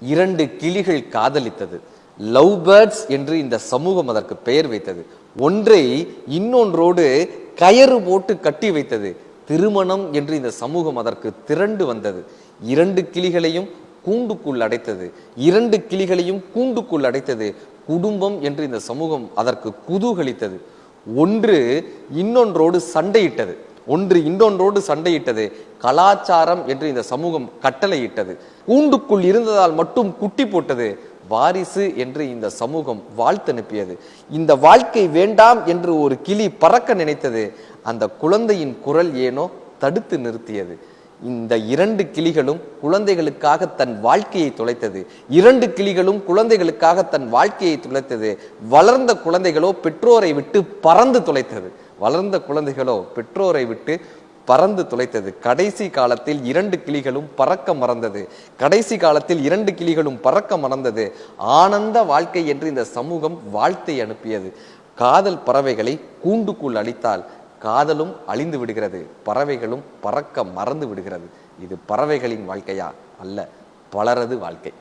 இரண்டு கிளிகள் காதலித்தது. Love birds என்று இந்த சமூகம் அதற்கு பெயர் வைத்தது. ஒன்றை இன்னொன்றோடு கயறு போட்டு கட்டி வைத்தது. திருமணம் என்று இந்த சமூகம் அதற்கு திரண்டு வந்தது. இரண்டு கிளிகளையும் கூண்டுக்குள் அடைத்தது. இரண்டு கிளிகளையும் கூண்டுக்குள் அடைத்தது. குடும்பம் என்று இந்த சமூகம் அதற்கு குதூகலித்தது. ஒன்று இன்னொன்றோடு சண்டையிட்டது. ஒன்று இன்னொன்றோடு சண்டையிட்டது. கலாச்சாரம் என்று இந்த சமூகம் கட்டளையிட்டது. கூண்டுக்குள் இருந்ததால் மட்டும் குட்டி போட்டது. வாரிசு என்று இந்த சமூகம் வாழ்த்து அனுப்பியது. இந்த வாழ்க்கை வேண்டாம் என்று ஒரு கிளி பறக்க நினைத்தது. அந்த குழந்தையின் குரல் ஏனோ தடுத்து நிறுத்தியது. இந்த இரண்டு கிளிகளும் குழந்தைகளுக்காக தன் வாழ்க்கையை தொலைத்தது. இரண்டு கிளிகளும் குழந்தைகளுக்காக தன் வாழ்க்கையை தொலைத்தது. வளர்ந்த குழந்தைகளோ பெற்றோரை விட்டு பறந்து தொலைத்தது. வளர்ந்த குழந்தைகளோ பெற்றோரை விட்டு பறந்து துளைத்தது. கடைசி காலத்தில் இரண்டு கிளிகளும் பறக்க மறந்தது. கடைசி காலத்தில் இரண்டு கிளிகளும் பறக்க மறந்தது. ஆனந்த வாழ்க்கை என்று இந்த சமூகம் வாழ்த்தை அனுப்பியது. காதல் பறவைகளை கூண்டுக்குள் அளித்தால் காதலும் அழிந்து விடுகிறது. பறவைகளும் பறக்க மறந்து விடுகிறது. இது பறவைகளின் வாழ்க்கையா அல்ல பலரது வாழ்க்கை.